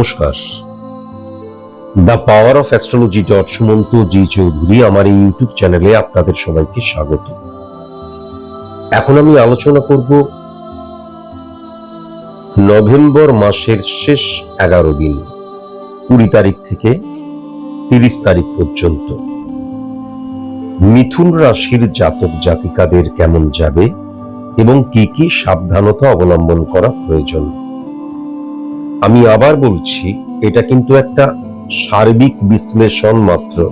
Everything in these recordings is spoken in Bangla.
নমস্কার। The power of astrology dot Sumanta G Chowdhury আমার এই ইউটিউব চ্যানেলে আপনাদের সবাইকে স্বাগত। এখন আমি আলোচনা করব নভেম্বর মাসের শেষ এগারো দিন, কুড়ি তারিখ থেকে তিরিশ তারিখ পর্যন্ত। মিথুন রাশির জাতক জাতিকাদের কেমন যাবে এবং কি কি সাবধানতা অবলম্বন করা প্রয়োজন? আমি আবার বলছি, এটা কিন্তু একটা সার্বিক বিশ্লেষণ মাত্র।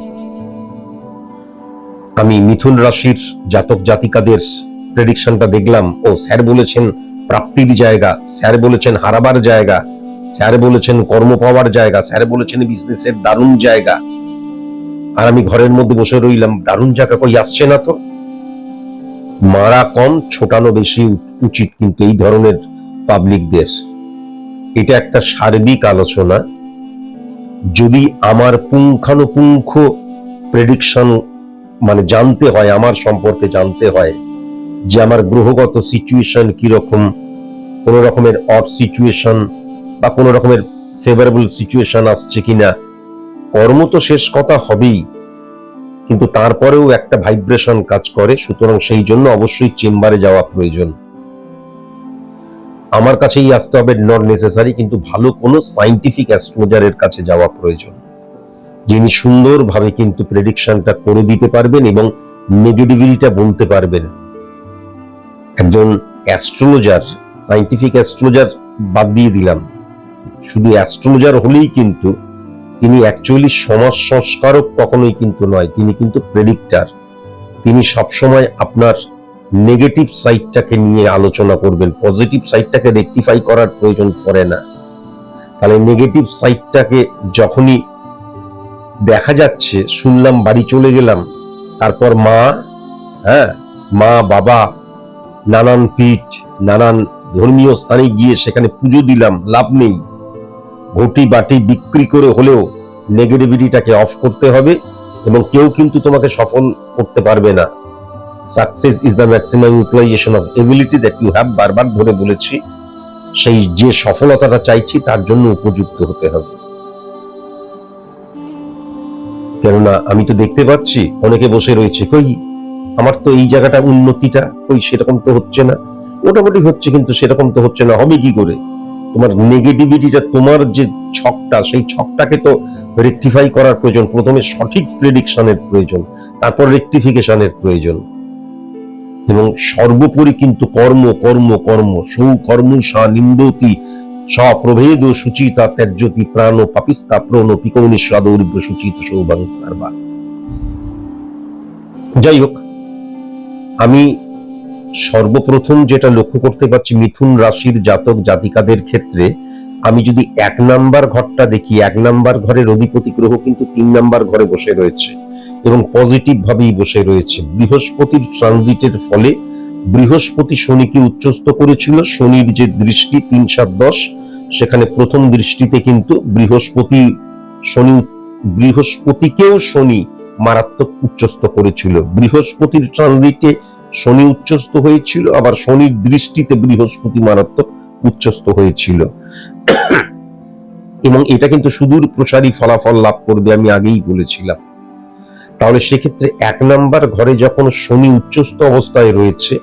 আমি মিথুন রাশির জাতক জাতিকাদের প্রেডিকশনটা দেখলাম। ও, স্যার বলেছেন প্রাপ্তির জায়গা, স্যার বলেছেন হারাবার জায়গা, স্যার বলেছেন কর্ম পাওয়ার জায়গা, স্যার বলেছেন বিজনেসের দারুণ জায়গা। আর আমি ঘরের মধ্যে বসে রইলাম, দারুণ জায়গা কই আসছে না তো? মারা কম, ছোটানো বেশি, উচিত কিন্তু এই ধরনের পাবলিকদের এটা একটা সার্বিক আলোচনা। যদি আমার পুঙ্খানুপুঙ্খ প্রেডিকশন মানে জানতে হয়, আমার সম্পর্কে জানতে হয় যে আমার গ্রহগত সিচুয়েশন কীরকম, কোন রকমের অফ সিচুয়েশন বা কোন রকমের ফেভারেবল সিচুয়েশন আসছে কিনা, কর্ম তো শেষ কথা হবেই। কিন্তু তারপরেও একটা ভাইব্রেশন কাজ করে, সুতরাং সেই জন্য অবশ্যই চেম্বারে যাওয়া প্রয়োজন। আমার কাছেই আসতে হবে নট নেসেসারি কিন্তু ভালো কোনো সাইন্টিফিক অ্যাস্ট্রোলজারের কাছে যাওয়া প্রয়োজন। যিনি সুন্দরভাবে কিন্তু প্রেডিকশনটা করে দিতে পারবেন এবং নেগেটিভিটিটা বলতে পারবেন। একজন অ্যাস্ট্রোলজার সাইন্টিফিক অ্যাস্ট্রোলজার বাদ দিয়ে দিলাম। শুধু অ্যাস্ট্রোলজার হলেই কিন্তু তিনি অ্যাকচুয়ালি সমাজ সংস্কারক কখনোই কিন্তু নয়, তিনি কিন্তু প্রেডিক্টার তিনি সবসময় আপনার নেগেটিভ সাইডটাকে নিয়ে আলোচনা করবেন। পজিটিভ সাইডটাকে রেকটিফাই করার প্রয়োজন পড়ে না। তাহলে নেগেটিভ সাইডটাকে যখনই দেখা যাচ্ছে, শুনলাম বাড়ি চলে গেলাম, তারপর মা হ্যাঁ মা, বাবা, নানান পীঠ, নানান ধর্মীয় স্থানে গিয়ে সেখানে পুজো দিলাম, লাভ নেই। ঘটি বাটি বিক্রি করে হলেও নেগেটিভিটিটাকে অফ করতে হবে এবং কেউ কিন্তু তোমাকে সফল করতে পারবে না। Success is the maximum utilization of ability that you have বারবার ধরে বলেছি, সেই যে সফলতাটা চাইছি তার জন্য উপযুক্ত হতে হবে। কেননা আমি তো দেখতে পাচ্ছি, অনেকে বসে রয়েছে, কই আমার তো এই জায়গাটা উন্নতিটা, কই সেরকম তো হচ্ছে না। মোটামুটি হচ্ছে কিন্তু সেরকম তো হচ্ছে না, হবে কি করে? তোমার নেগেটিভিটিটা তোমার যে ছকটা, সেই ছকটাকে তো রেকটিফাই করার প্রয়োজন। প্রথমে সঠিক প্রেডিকশনের প্রয়োজন, তারপর রেকটিফিকেশনের প্রয়োজন। এবং সর্বোপরি কিন্তু কর্ম কর্ম কর্ম সৌকর্ম সা নিন্দতি স্বপ্রভেদ সুচিতা ত্যাজ্যতি প্রাণ পাপিস্তা প্রণ পিকৌনি স্বাদৌরিব্য সুচিত সৌভাং সার্বা। যাই হোক, আমি সর্বপ্রথম যেটা লক্ষ্য করতে পারছি মিথুন রাশির জাতক জাতিকাদের ক্ষেত্রে, আমি যদি এক নাম্বার ঘরটা দেখি, এক নাম্বার ঘরের অধিপতি গ্রহ কিন্তু তিন নাম্বার ঘরে বসে রয়েছে। এবং পজিটিভ ভাবেই বসে রয়েছে বৃহস্পতির ট্রানজিটের ফলে বৃহস্পতি শনিকে উচ্চস্ত করেছিল। শনির যে দৃষ্টি তিন সাত দশ, সেখানে প্রথম দৃষ্টিতে কিন্তু বৃহস্পতি শনি বৃহস্পতিকেও শনি মারাত্মক উচ্চস্ত করেছিল। বৃহস্পতির ট্রানজিটে শনি উচ্চস্ত হয়েছিল, আবার শনির দৃষ্টিতে বৃহস্পতি মারাত্মক উচ্চস্ত হয়েছিল। এবং এটা কিন্তু সুদূর প্রসারী ফলাফল লাভ করবে আমি আগেই বলেছিলাম। তাহলে সেক্ষেত্রে এক নাম্বার ঘরে যখন শনি উচ্চস্থ অবস্থায় রয়েছে,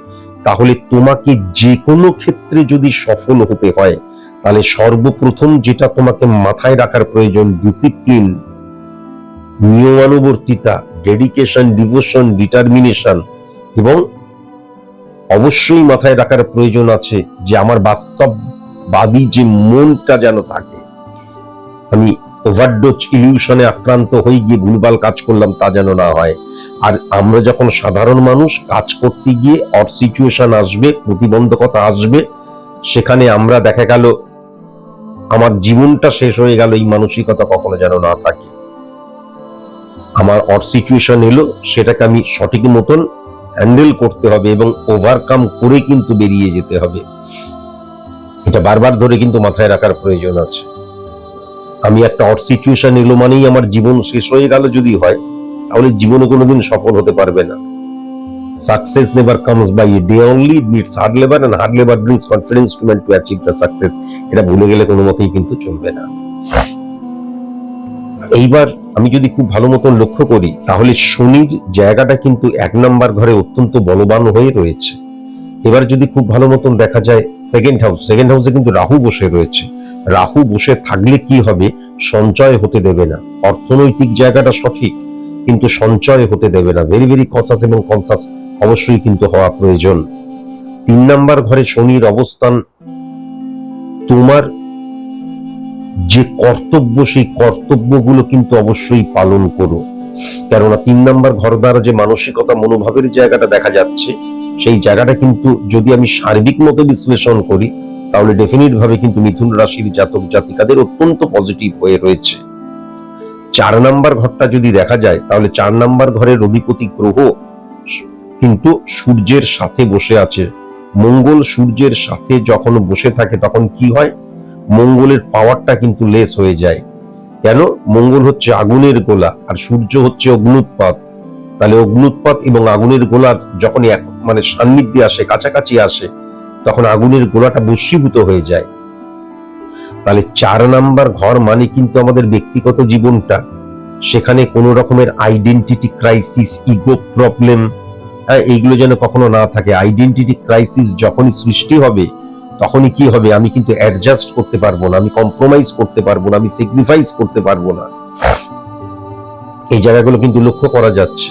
তাহলে তোমাকে যে কোনো ক্ষেত্রে যদি সফল হতে হয়, তাহলে সর্বপ্রথম যেটা তোমাকে মাথায় রাখার প্রয়োজন ডিসিপ্লিন নিয়মানুবর্তিতা ডেডিকেশন ডিভোশন ডিটারমিনেশন এবং অবশ্যই মাথায় রাখার প্রয়োজন আছে যে আমার বাস্তববাদী যে মনটা যেন থাকে। আমি ওভারডোজ ইলিউশনে আক্রান্ত হয়ে গিয়ে ভুলভাল কাজ করলাম তা যেন না হয়। আর আমরা যখন সাধারণ মানুষ কাজ করতে গিয়ে অর সিচুয়েশন আসবে, প্রতিবন্ধকতা আসবে, সেখানে আমরা দেখা গেল আমার জীবনটা শেষ হয়ে গেল, এই মানসিকতা কখনো যেন না থাকে। আমার অর সিচুয়েশন এলো, সেটাকে আমি সঠিক মতন হ্যান্ডেল করতে হবে এবং ওভারকাম করে কিন্তু বেরিয়ে যেতে হবে। এটা বারবার ধরে কিন্তু মাথায় রাখার প্রয়োজন আছে। আমি একটা অট সিচুয়েশন এলো মানেই আমার জীবন শেষ হয়ে গেল যদি হয়, তাহলে জীবনে কোনোদিন সফল হতে পারবে না। Success never comes by a day only needs hard labour and hard labour brings confidence to man to achieve the success এটা ভুলে গেলে কোনো মতেই কিন্তু চলবে না। এইবার আমি যদি খুব ভালো মতন লক্ষ্য করি, তাহলে শনির জায়গাটা কিন্তু এক নাম্বার ঘরে অত্যন্ত বলবান হয়ে রয়েছে। এবার যদি খুব ভালো মতন দেখা যায় সেকেন্ড হাউস সেকেন্ড হাউসে কিন্তু রাহু বসে রয়েছে। রাহু বসে থাকলে কি হবে? সঞ্চয় হতে দেবে না। অর্থনৈতিক জায়গাটা সঠিক, কিন্তু সঞ্চয় হতে দেবে না। ভেরি ভেরি কনসাস এবং কনসাস অবশ্যই কিন্তু হওয়া প্রয়োজন। তিন নাম্বার ঘরে শনির অবস্থান, তোমার যে কর্তব্য, সেই কর্তব্যগুলো কিন্তু অবশ্যই পালন করো। কেননা তিন নাম্বার ঘর দ্বারা যে মানসিকতা, মনোভাবের জায়গাটা দেখা যাচ্ছে সেই জায়গাটা কিন্তু যদি আমি সার্বিক মতো বিশ্লেষণ করি, তাহলে ডেফিনিট ভাবে কিন্তু মিথুন রাশির জাতক জাতিকাদের অত্যন্ত পজিটিভ হয়ে রয়েছে। চার নাম্বার ঘরটা যদি দেখা যায়, তাহলে চার নাম্বার ঘরের অধিপতি গ্রহ কিন্তু সূর্যের সাথে বসে আছে। মঙ্গল সূর্যের সাথে যখন বসে থাকে, তখন কি হয়? মঙ্গলের পাওয়ারটা কিন্তু লেস হয়ে যায়। কেন? মঙ্গল হচ্ছে আগুনের গোলা, আর সূর্য হচ্ছে অগ্নুৎপাত। তাহলে অগ্নুৎপাত এবং আগুনের গোলা যখন এক মানে সান্নিধ্যে আসে, কাছাকাছি আসে, তখন আগুনের গোলাটা বশীভূত হয়ে যায়। তাহলে চার নাম্বার ঘর মানে কিন্তু আমাদের ব্যক্তিগত জীবনটা। সেখানে কোনো রকমের আইডেন্টিটি ক্রাইসিস ইগো প্রবলেম এইগুলো যেন কখনো না থাকে। আইডেন্টিটি ক্রাইসিস যখনই সৃষ্টি হবে, তখনই কি হবে? আমি কিন্তু অ্যাডজাস্ট করতে পারব না, আমি কম্প্রোমাইজ করতে পারব না, আমি স্যাক্রিফাইস করতে পারব না। এই জায়গাগুলো কিন্তু লক্ষ্য করা যাচ্ছে।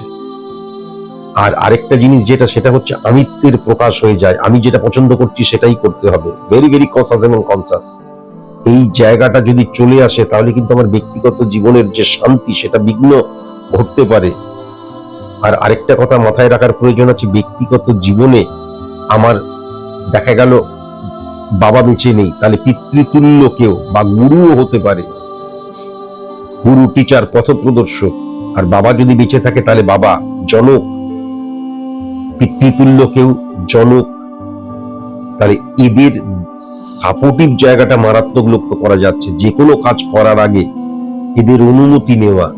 আর আরেকটা জিনিস যেটা, সেটা হচ্ছে আমিত্বের প্রকাশ হয়ে যায়। আমি যেটা পছন্দ করছি সেটাই করতে হবে। ভেরি ভেরি কনসাস এবং কনসাস এই জায়গাটা যদি চলে আসে, তাহলে কিন্তু আমার ব্যক্তিগত জীবনের যে শান্তি, সেটা বিঘ্ন ঘটতে পারে। আর আরেকটা কথা মাথায় রাখার প্রয়োজন আছে, ব্যক্তিগত জীবনে আমার দেখা গেল বাবা বেঁচে নেই, তাহলে পিতৃতুল্য কেউ বা গুরুও হতে পারে। গুরু টিচার পথপ্রদর্শক। আর বাবা যদি বেঁচে থাকে, তাহলে বাবা জনক। পিতৃতুল্য কেউ, জনক। তাহলে এদের সাপোর্টিভ জায়গাটা মারাত্মক লক্ষ্য করা যাচ্ছে। যে কোনো কাজ করার আগে এদের অনুমতি নেওয়া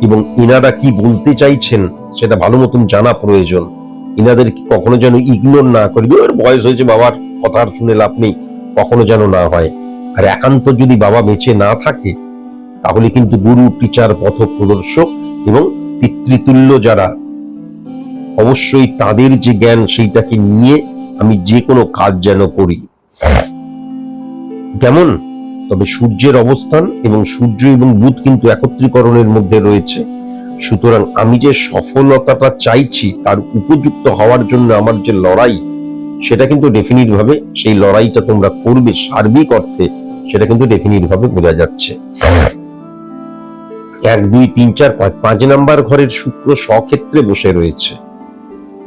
এবং এনারা কি বলতে চাইছেন সেটা ভালো মতন জানা প্রয়োজন। এনাদের কখনো যেন ইগনোর না করি ওর বয়স হয়েছে বাবার কথা আর শুনে লাভ নেই। কখনো যেন না হয়। আর একান্ত যদি বাবা বেঁচে না থাকে, তাহলে কিন্তু গুরু, টিচার পথ প্রদর্শক এবং পিতৃতুল্য যারা অবশ্যই তাদের যে জ্ঞান সেইটাকে নিয়ে আমি যে কোনো কাজ যেন করি। কেমন? তবে সূর্যের অবস্থান এবং সূর্য এবং বুধ কিন্তু একত্রীকরণের মধ্যে রয়েছে। সুতরাং আমি যে সফলতাটা চাইছি, তার উপযুক্ত হওয়ার জন্য আমার যে লড়াই, সেটা কিন্তু ডেফিনিট ভাবে সেই লড়াইটা তোমরা করবে সার্বিক অর্থে, সেটা কিন্তু ডেফিনিট ভাবে বোঝা যাচ্ছে। এক, দুই, তিন, চার, পাঁচ পাঁচ নাম্বার ঘরের শুক্র স্বক্ষেত্রে বসে রয়েছে।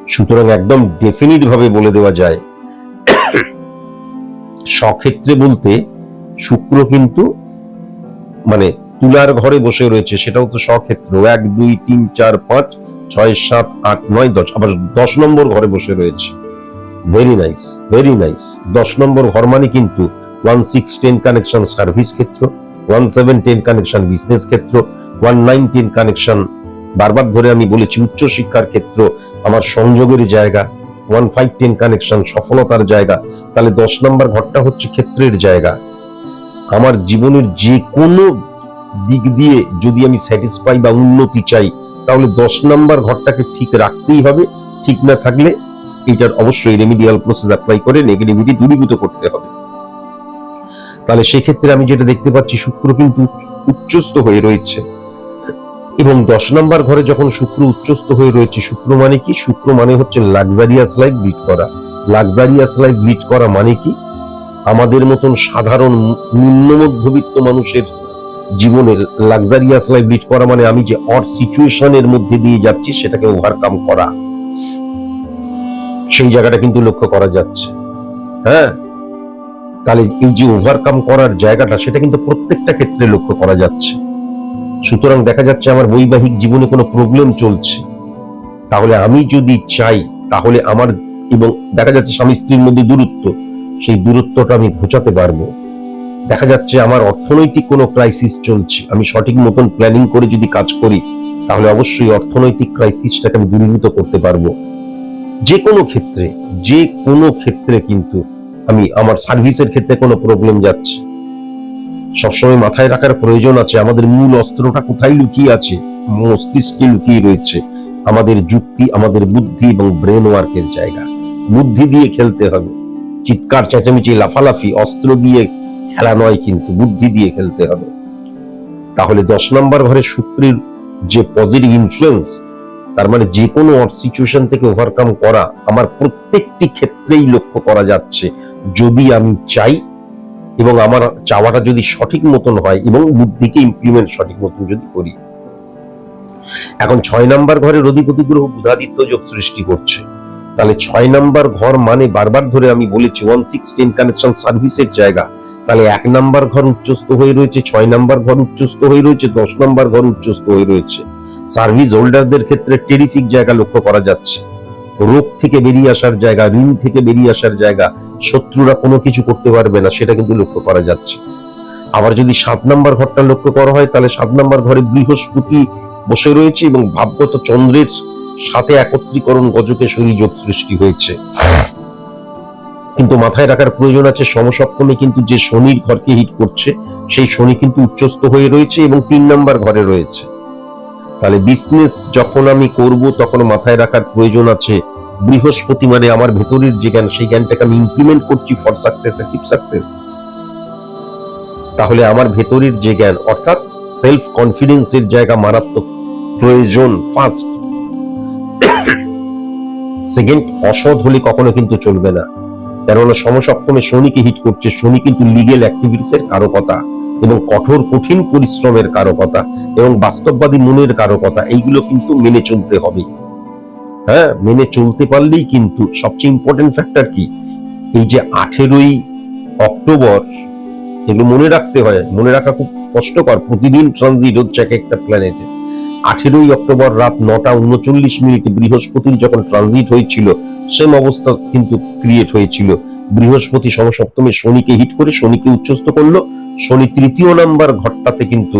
সুতরাং একদম ডেফিনিট ভাবে বলে দেওয়া যায়। স্বক্ষেত্রে বলতে শুক্র কিন্তু মানে তুলার ঘরে বসে রয়েছে, সেটাও তো স্বক্ষেত্র এক, দুই, তিন, চার, পাঁচ, ছয়, সাত, আট, নয়, দশ, আবার দশ নম্বর ঘরে বসে রয়েছে। ভেরি নাইস ভেরি নাইস দশ নম্বর ঘর মানে কিন্তু one six ten connection service ক্ষেত্র one seven ten connection business ক্ষেত্র ওয়ান নাইন টেন কানেকশন বারবার ধরে আমি বলেছি, উচ্চ শিক্ষার ক্ষেত্র আমার সংযোগের জায়গা ওয়ান ফাইভ টেন কানেকশন সফলতার জায়গা। তাহলে দশ নম্বর ঘরটা হচ্ছে ক্ষেত্রের জায়গা। আমার জীবনের যে কোনো দিক দিয়ে যদি আমি স্যাটিসফাই বা উন্নতি চাই, তাহলে দশ নম্বর ঘরটাকে ঠিক রাখতেই হবে। ঠিক না থাকলে এটার অবশ্যই রেমিডিয়াল প্রসেস অ্যাপ্লাই করে নেগেটিভিটি দূরীভূত করতে হবে। তাহলে সেক্ষেত্রে আমি যেটা দেখতে পাচ্ছি, শুক্র কিন্তু উচ্চস্থ হয়ে রয়েছে। এবং দশ নম্বর ঘরে যখন শুক্র উচ্চস্থ হয়ে রয়েছে, শুক্র মানে কি? শুক্র মানে হচ্ছে লাক্সারিয়াস লাইফ লিড করা। লাক্সারিয়াস লাইফ লিড করা মানে কি? আমাদের মতন সাধারণ নিম্ন মধ্যবিত্ত মানুষের জীবনের লাক্সারিয়াস লাইফ লিড করা মানে আমি যে অর সিচুয়েশনের মধ্যে দিয়ে যাচ্ছি, সেটাকে ওভারকাম করা। সেই জায়গাটা কিন্তু লক্ষ্য করা যাচ্ছে। হ্যাঁ? তাহলে এই যে ওভারকাম করার জায়গাটা, সেটা কিন্তু প্রত্যেকটা ক্ষেত্রে লক্ষ্য করা যাচ্ছে। সুতরাং দেখা যাচ্ছে আমার বৈবাহিক জীবনে কোনো প্রবলেম চলছে। তাহলে আমি যদি চাই, তাহলে আমার এবং দেখা যাচ্ছে স্বামী স্ত্রীর মধ্যে দূরত্ব, সেই দূরত্বটা আমি ঘোচাতে পারব। দেখা যাচ্ছে আমার অর্থনৈতিক কোনো ক্রাইসিস চলছে। আমি সঠিক মতন প্ল্যানিং করে যদি কাজ করি, তাহলে অবশ্যই অর্থনৈতিক ক্রাইসিসটাকে আমি দূরীভূত করতে পারব। যে কোনো ক্ষেত্রে, যে কোনো ক্ষেত্রে কিন্তু আমি আমার সার্ভিসের ক্ষেত্রে কোনো প্রবলেম যাচ্ছে। সবসময় মাথায় রাখার প্রয়োজন আছে। আমাদের মূল অস্ত্রটা কোথায় লুকিয়ে আছে? মস্তিষ্কে লুকিয়ে রয়েছে। আমাদের যুক্তি, আমাদের বুদ্ধি এবং ব্রেন ওয়ার্কের জায়গা। বুদ্ধি দিয়ে খেলতে হবে। চিৎকার, চেঁচামেচি, লাফালাফি, অস্ত্র দিয়ে খেলা নয় কিন্তু বুদ্ধি দিয়ে খেলতে হবে। তাহলে দশ নম্বর ঘরে শুক্রের যে পজিটিভ ইনফ্লুয়েন্স তার মানে যে কোনো সিচুয়েশন থেকে ওভারকাম করা আমার প্রত্যেকটি ক্ষেত্রেই লক্ষ্য করা যাচ্ছে। যদি আমি চাই এবং আমার চাওয়াটা যদি সঠিক মতন হয় এবং বুদ্ধিকে ইমপ্লিমেন্ট সঠিক মতন যদি করি। এখন ছয় নাম্বার ঘরের অধিপতি গ্রহ বুধাদিত্য যোগ সৃষ্টি করছে। তাহলে ছয় নাম্বার ঘর মানে বারবার ধরে আমি বলেছি ওয়ান সিক্স টেন কানেকশন সার্ভিসের জায়গা। তাহলে এক নাম্বার ঘর উচ্চস্ত হয়ে রয়েছে, ছয় নাম্বার ঘর উচ্চস্ত হয়ে রয়েছে, দশ নাম্বার ঘর উচ্চস্ত হয়ে রয়েছে। সার্ভিস হোল্ডারদের ক্ষেত্রে টেরিফিক জায়গা লক্ষ্য করা যাচ্ছে। রোগ থেকে বেরিয়ে আসার জায়গা, ঋণ থেকে বেরিয়ে আসার জায়গা, শত্রুরা কোনো কিছু করতে পারবে না, সেটা কিন্তু লক্ষ্য করা যাচ্ছে। আবার যদি সাত নাম্বার ঘরটা লক্ষ্য করা হয়, তাহলে সাত নাম্বার ঘরে বৃহস্পতি বসে রয়েছে এবং ভাবগত চন্দ্রের সাথে একত্রীকরণ গজকেশরী যোগ সৃষ্টি হয়েছে। কিন্তু মাথায় রাখার প্রয়োজন আছে, সমসপ্তমে কিন্তু যে শনির ঘরকে হিট করছে, সেই শনি কিন্তু উচ্চস্থ হয়ে রয়েছে এবং তিন নাম্বার ঘরে রয়েছে। তাহলে বিজনেস যখন আমি করব, তখন মাথায় রাখার প্রয়োজন আছে। বৃহস্পতি মানে আমার ভেতরের যে জ্ঞান, সেই জ্ঞানটাকে আমি ইমপ্লিমেন্ট করছি ফর সাকসেস অ্যাচিভ সাকসেস তাহলে আমার ভেতরের যে জ্ঞান, অর্থাৎ সেলফ কনফিডেন্সের জায়গা মারাত্মক প্রয়োজন ফার্স্ট সেকেন্ড অসৎ হলে কখনো কিন্তু চলবে না। কেননা সমসপ্তমে শনিকে হিট করছে। শনি কিন্তু লিগেল অ্যাক্টিভিটিস এর কারকতা। এবং কঠোর, কঠিন পরিশ্রমের কারকতা এবং বাস্তববাদী মনের কারকতা, এইগুলো কিন্তু মেনে চলতে হবে। হ্যাঁ মেনে চলতে পারলেই কিন্তু সবচেয়ে ইম্পর্টেন্ট ফ্যাক্টর কি? এই যে আঠেরোই অক্টোবর, এগুলো মনে রাখতে হয়। মনে রাখা খুব কষ্টকর। প্রতিদিন ট্রানজিট হচ্ছে এক একটা প্ল্যানেটে আঠেরোই অক্টোবর রাত নটা উনচল্লিশ মিনিটে বৃহস্পতির যখন ট্রানজিট হয়েছিল সেম অবস্থা কিন্তু ক্রিয়েট হয়েছিল। বৃহস্পতি সমসপ্তমে শনিকে হিট করে শনিকে উচ্চস্থ করল। শনি তৃতীয় নাম্বার ঘরটাতে কিন্তু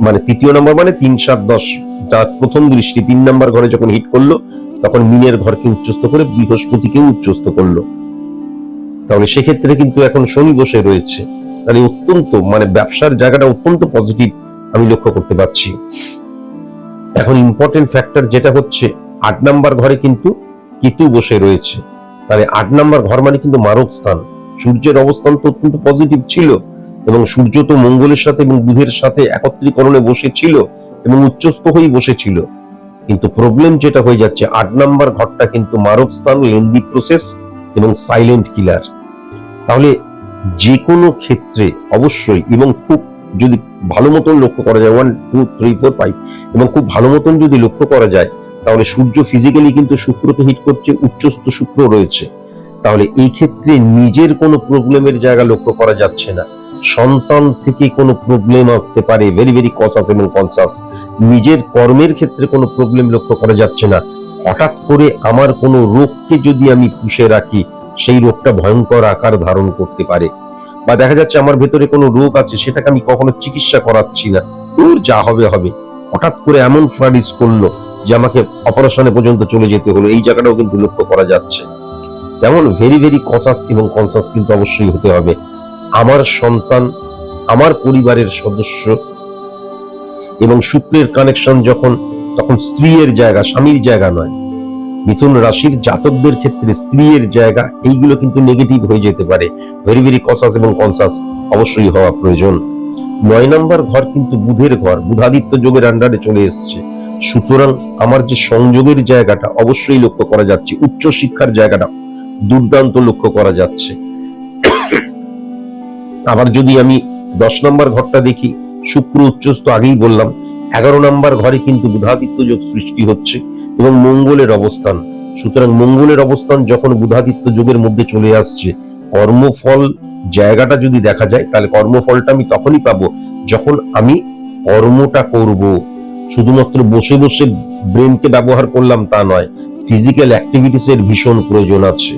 মানে তৃতীয় নাম্বার মানে তিন সাত দশ, যার প্রথম দৃষ্টি তিন নাম্বার ঘরে যখন হিট করল, তখন মিনের ঘরকে উচ্চস্থ করে বৃহস্পতিকে উচ্চস্থ করল। তাহলে সেক্ষেত্রে কিন্তু এখন শনি বসে রয়েছে। তাহলে অত্যন্ত মানে ব্যবসার জায়গাটা অত্যন্ত পজিটিভ আমি লক্ষ্য করতে পারছি। এখন ইম্পর্টেন্ট ফ্যাক্টর যেটা হচ্ছে, আট নাম্বার ঘরে কিন্তু কেতু বসে রয়েছে। তাহলে আট নাম্বার ঘর মানে কিন্তু মারক স্থান সূর্যের অবস্থান তো অত্যন্ত পজিটিভ ছিল এবং সূর্য তো মঙ্গলের সাথে এবং বুধের সাথে একত্রীকরণে বসেছিল এবং উচ্চস্থ হয়েই বসেছিল। কিন্তু প্রবলেম যেটা হয়ে যাচ্ছে, আট নাম্বার ঘরটা কিন্তু মারক স্থান লেন্দি প্রসেস এবং সাইলেন্ট কিলার তাহলে যে কোনো ক্ষেত্রে অবশ্যই এবং খুব যদি ভালো মতন লক্ষ্য করা যায় one two three four five এবং খুব ভালো মতন যদি লক্ষ্য করা যায় তাহলে সূর্য ফিজিক্যালি কিন্তু শুক্রকে হিট করছে, উচ্চস্থ শুক্র রয়েছে। তাহলে এই ক্ষেত্রে নিজের কোনো প্রবলেমের জায়গা লক্ষ্য করা যাচ্ছে না। সন্তান থেকে কোনো প্রবলেম আসতে পারে ভেরি ভেরি কসাস এবং কনসাস নিজের কর্মের ক্ষেত্রে কোনো প্রবলেম লক্ষ্য করা যাচ্ছে না। হঠাৎ করে আমার কোনো রোগকে যদি আমি পুষে রাখি, সেই রোগটা ভয়ঙ্কর আকার ধারণ করতে পারে। বা দেখা যাচ্ছে আমার ভেতরে কোনো রোগ আছে, সেটাকে আমি কখনো চিকিৎসা করাচ্ছি না। তোর যা হবে হবে। হঠাৎ করে এমন ফ্লাডিস করল। যে আমাকে অপারেশনে পর্যন্ত চলে যেতে হলো, এই জায়গাটাও কিন্তু লক্ষ্য করা যাচ্ছে। যেমন ভেরি ভেরি কসাস এবং কনসাস কিন্তু অবশ্যই হতে হবে। আমার সন্তান, আমার পরিবারের সদস্য এবং শুক্রের কানেকশন যখন, তখন স্ত্রীর জায়গা, স্বামীর জায়গা নয়। মিথুন রাশির জাতকদের ক্ষেত্রে স্ত্রীর জায়গা, এইগুলো কিন্তু নেগেটিভ হয়ে যেতে পারে। ভেরি ভেরি কসাস এবং কনসাস অবশ্যই হওয়া প্রয়োজন। নয় নম্বর ঘর কিন্তু বুধের ঘর, বুধাদিত্য যোগের আন্ডারে চলে এসছে। সুতরাং আমার যে সংযোগের জায়গাটা অবশ্যই লক্ষ্য করা যাচ্ছে, উচ্চ শিক্ষার জায়গাটা দুর্দান্ত লক্ষ্য করা যাচ্ছে। আবার যদি আমি দশ নম্বর ঘরটা দেখি, শুক্র উচ্চস্থ আগেই বললাম, এগারো নম্বর ঘরে কিন্তু বুধাদিত্য যোগ সৃষ্টি হচ্ছে এবং মঙ্গলের অবস্থান। সুতরাং মঙ্গলের অবস্থান যখন বুধাদিত্য যোগের মধ্যে চলে আসছে, কর্মফল জায়গাটা যদি দেখা যায়, তাহলে কর্মফলটা আমি তখনই পাবো যখন আমি কর্মটা করব। শুধুমাত্র বসে বসে ব্রেনকে ব্যবহার করলাম তা নয় ফিজিক্যাল অ্যাক্টিভিটিস এর ভীষণ প্রয়োজন আছে।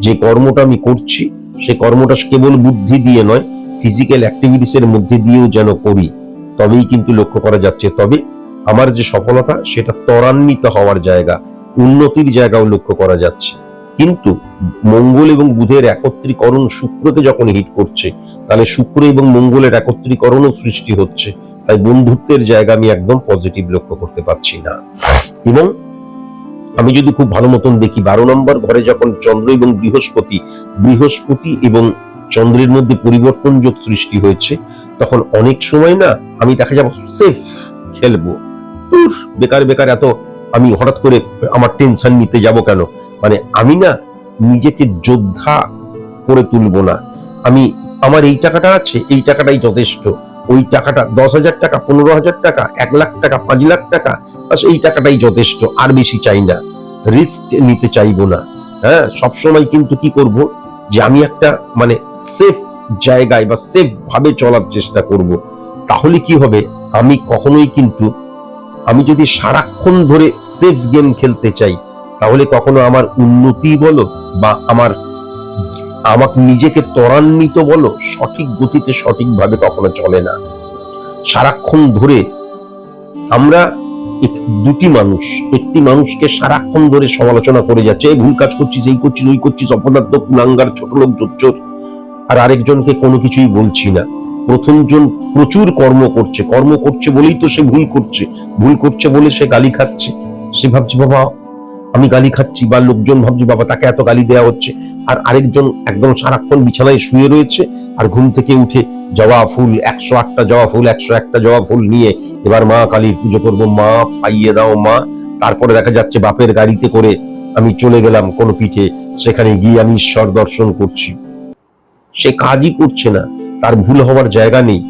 যে কর্মটা আমি করছি, সে কর্মটা কেবল বুদ্ধি দিয়ে নয় ফিজিক্যাল অ্যাক্টিভিটিস এর মধ্যে দিয়েও যেন করি, তবেই কিন্তু লক্ষ্য করা যাচ্ছে। তবে আমার যে সফলতা, সেটা ত্বরান্বিত হওয়ার জায়গা, উন্নতির জায়গাও লক্ষ্য করা যাচ্ছে। কিন্তু মঙ্গল এবং বুধের একত্রীকরণ শুক্রকে যখন হিট করছে, তাহলে শুক্র এবং মঙ্গলের একত্রীকরণও সৃষ্টি হচ্ছে। তাই বন্ধুত্বের জায়গা আমি একদম পজিটিভ লক্ষ্য করতে পারছি না। এবং আমি যদি খুব ভালো মতন দেখি, বারো নম্বর ঘরে যখন চন্দ্র এবং বৃহস্পতি বৃহস্পতি এবং চন্দ্রের মধ্যে পরিবর্তন যোগ সৃষ্টি হয়েছে, তখন অনেক সময় না আমি দেখা যাব সেফ খেলব। দূর, বেকার বেকার এত আমি হঠাৎ করে আমার টেনশন নিতে যাব কেন? মানে আমি না নিজেকে যোদ্ধা করে তুলবো না। আমি, আমার এই টাকাটা আছে, এই টাকাটাই যথেষ্ট। ওই টাকাটা দশ হাজার টাকা, পনেরো হাজার টাকা, এক লাখ টাকা, পাঁচ লাখ টাকা এই টাকাটাই যথেষ্ট, আর বেশি চাই না। রিস্ক নিতে চাইব না। হ্যাঁ সবসময় কিন্তু কি করব? যে আমি একটা মানে সেফ জায়গায় বা সেফ ভাবে চলার চেষ্টা করব। তাহলে কি হবে? আমি কখনোই কিন্তু, আমি যদি সারাক্ষণ ধরে সেফ গেম খেলতে চাই, তাহলে কখনো আমার উন্নতি বলো বা আমার আমাকে নিজেকে ত্বরান্বিত বলো, সঠিক গতিতে সঠিকভাবে কখনো চলে না। সারাক্ষণ ধরে আমরা দুটি মানুষ, একটি মানুষকে সারাক্ষণ ধরে সমালোচনা করে যাচ্ছে, এই ভুল কাজ করছিস, এই করছিস, ওই করছিস অপদার্থ কুলাঙ্গার ছোট লোক, জোচ্চোর। আর আরেকজনকে কোনো কিছুই বলছি না। প্রথমজন প্রচুর কর্ম করছে কর্ম করছে বলেই তো সে ভুল করছে। ভুল করছে বলে সে গালি খাচ্ছে। সে ভাবছে, বাবা আমি গালি খাচ্ছি বা লোকজন ভাবছি, বাবা, তাকে এত গালি দেওয়া হচ্ছে। আর আরেকজন একদম সারাক্ষণ বিছানায় শুয়ে রয়েছে আর ঘুম থেকে উঠে জবা ফুল, একশো আটটা জবা ফুল, একশো একটা জবা ফুল নিয়ে এবার মা কালীর পুজো করব। মা, পাইয়ে দাও মা। তারপরে দেখা যাচ্ছে বাপের গাড়িতে করে আমি চলে গেলাম কোনো পিঠে সেখানে গিয়ে আমি ঈশ্বর দর্শন করছি। সে কাজই করছে না। তার ভুল হওয়ার জায়গা নেই।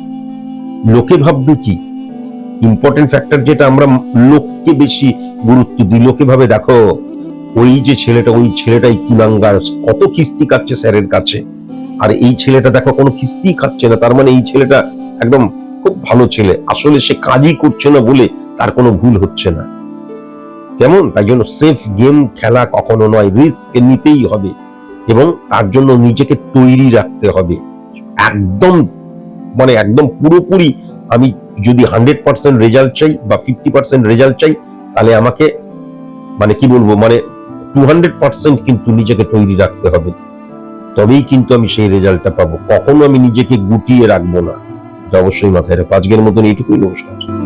লোকে ভাববে কি? ইম্পর্টেন্ট ফ্যাক্টর যেটা আমরা লোককে বেশি গুরুত্ব দিই। লোকে ভাবে, দেখো, ওই যে ছেলেটা, ওই ছেলেটাই কুলাঙ্গার, কত কিস্তি কাটছে স্যারের কাছে। আর এই ছেলেটা দেখো, কোনো কিস্তি খাচ্ছে না। তার মানে এই ছেলেটা একদম খুব ভালো ছেলে। আসলে সে কাজই করছে না বলে তার কোনো ভুল হচ্ছে না। কেমন? তাই জন্য সেফ গেম খেলা কখনো নয়। রিস্ক নিতেই হবে এবং তার জন্য নিজেকে তৈরি রাখতে হবে। একদম মানে একদম পুরোপুরি আমি যদি হান্ড্রেড পার্সেন্ট রেজাল্ট চাই বা ফিফটি পার্সেন্ট রেজাল্ট চাই, তাহলে আমাকে মানে কি বলব মানে টু হান্ড্রেড পার্সেন্ট কিন্তু নিজেকে তৈরি রাখতে হবে। তবেই কিন্তু আমি সেই রেজাল্টটা পাবো। কখনো আমি নিজেকে গুটিয়ে রাখব না। এটা অবশ্যই মাথায় রাখব আজকের মতন এইটুকুই, নমস্কার।